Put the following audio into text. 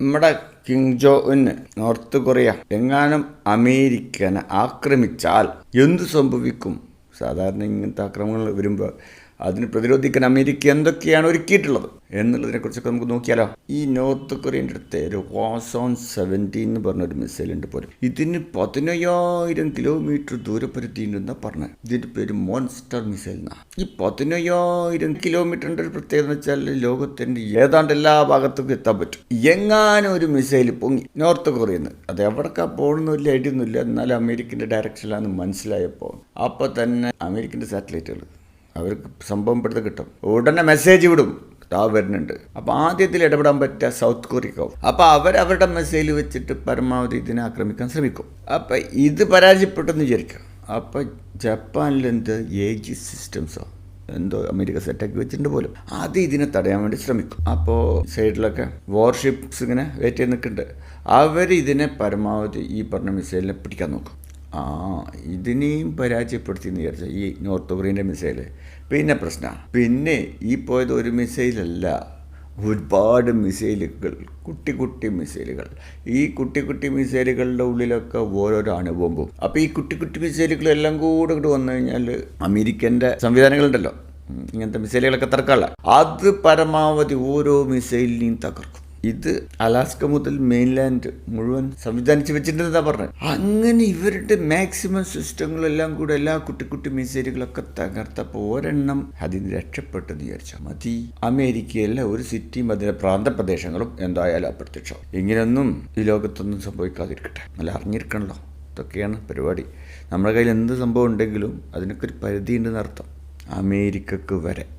നമ്മുടെ കിങ് ജോ Un North Korea എങ്ങാനും അമേരിക്കനെ ആക്രമിച്ചാൽ എന്ത് സംഭവിക്കും? സാധാരണ ഇങ്ങനത്തെ ആക്രമണങ്ങൾ വരുമ്പോൾ അതിന് പ്രതിരോധിക്കാൻ അമേരിക്ക എന്തൊക്കെയാണ് ഒരുക്കിയിട്ടുള്ളത് എന്നുള്ളതിനെക്കുറിച്ചൊക്കെ നമുക്ക് നോക്കിയാലോ. ഈ നോർത്ത് കൊറിയന്റെ അടുത്ത് ഒരു വാസോൺ സെവന്റീൻ എന്ന് പറഞ്ഞൊരു മിസൈൽ ഉണ്ട് പോലും. ഇതിന് പതിനയ്യായിരം കിലോമീറ്റർ ഉണ്ടെന്ന് പറഞ്ഞത് ഇതിന്റെ പേര് മോൺസ്റ്റർ മിസൈൽ എന്നാണ് ഈ പതിനയ്യായിരം കിലോമീറ്ററിന്റെ ഒരു പ്രത്യേകത എന്ന് വെച്ചാൽ ലോകത്തിന്റെ ഏതാണ്ട് എല്ലാ ഭാഗത്തും എത്താൻ പറ്റും. എങ്ങാനും ഒരു മിസൈൽ പൊങ്ങി നോർത്ത് കൊറിയന്ന് അത് എവിടേക്കാ പോകണമെന്ന് വലിയ ഐഡിയ എന്നാലും അമേരിക്കന്റെ ഡയറക്ഷനിലാണെന്ന് മനസ്സിലായപ്പോൾ. അപ്പോൾ തന്നെ അമേരിക്കന്റെ സാറ്റലൈറ്റുകൾ അവർക്ക് സംഭവം പെടുത്ത് കിട്ടും. ഉടനെ മെസ്സേജ് വിടും. താ വരുന്നുണ്ട്. അപ്പോൾ ആദ്യത്തിൽ ഇടപെടാൻ പറ്റുക സൗത്ത് കൊറിയക്കാവും അപ്പോൾ അവർ അവരുടെ മെസ്സേജിൽ വെച്ചിട്ട് പരമാവധി ഇതിനെ ആക്രമിക്കാൻ ശ്രമിക്കും. അപ്പോൾ ഇത് പരാജയപ്പെട്ടെന്ന് വിചാരിക്കുക. അപ്പോൾ ജപ്പാനിൽ എന്ത്? ഏജ് സിസ്റ്റംസോ എന്തോ അമേരിക്ക സെറ്റാക്കി വെച്ചിട്ടുണ്ട് പോലും. അത് ഇതിനെ തടയാൻ വേണ്ടി ശ്രമിക്കും. അപ്പോൾ സൈഡിലൊക്കെ വാർഷിപ്സ് ഇങ്ങനെ വെയിറ്റ് ചെയ്ത് നിൽക്കുന്നുണ്ട്. അവർ ഇതിനെ പരമാവധി ഈ പറഞ്ഞ മിസൈലിനെ പിടിക്കാൻ നോക്കും. ആ ഇതിനെയും പരാജയപ്പെടുത്തി എന്ന് വിചാരിച്ച ഈ നോർത്ത് കൊറിയന്റെ മിസൈൽ പിന്നെ പ്രശ്നമാണ് പിന്നെ ഈ പോയത് ഒരു മിസൈലല്ല. ഒരുപാട് മിസൈലുകൾ കുട്ടി കുട്ടി മിസൈലുകൾ. ഈ കുട്ടി കുട്ടി മിസൈലുകളുടെ ഉള്ളിലൊക്കെ ഓരോരോ അണുബോംബും. അപ്പോൾ ഈ കുട്ടി കുട്ടി മിസൈലുകളെല്ലാം കൂടെ ഇങ്ങോട്ട് വന്നു കഴിഞ്ഞാൽ അമേരിക്കന്റെ സംവിധാനങ്ങളുണ്ടല്ലോ. ഇങ്ങനത്തെ മിസൈലുകളൊക്കെ തർക്കമല്ല അത് പരമാവധി ഓരോ മിസൈലിനെയും തകർക്കും. ഇത് അലാസ്ക മുതൽ മെയിൻലാൻഡ് മുഴുവൻ സംവിധാനിച്ച് വെച്ചിട്ടുണ്ടെന്നാ പറഞ്ഞത്. അങ്ങനെ ഇവരുടെ മാക്സിമം സിസ്റ്റങ്ങളെല്ലാം കൂടെ എല്ലാ കുട്ടി കുട്ടി മിസൈലുകളൊക്കെ തകർത്തപ്പോൾ ഒരെണ്ണം അതിന് രക്ഷപ്പെട്ടെന്ന് വിചാരിച്ചാൽ മതി. അമേരിക്കയിലെ ഒരു സിറ്റിയും അതിലെ പ്രാന്തപ്രദേശങ്ങളും എന്തായാലും അപ്രത്യക്ഷം. ഇങ്ങനെയൊന്നും ഈ ലോകത്തൊന്നും സംഭവിക്കാതിരിക്കട്ടെ. നല്ല അറിഞ്ഞിരിക്കണല്ലോ. ഇതൊക്കെയാണ് പരിപാടി. നമ്മുടെ കയ്യിൽ എന്ത് സംഭവം ഉണ്ടെങ്കിലും അതിനൊക്കെ ഒരു പരിധിയുണ്ടെന്ന് അർത്ഥം അമേരിക്കക്ക് വരെ.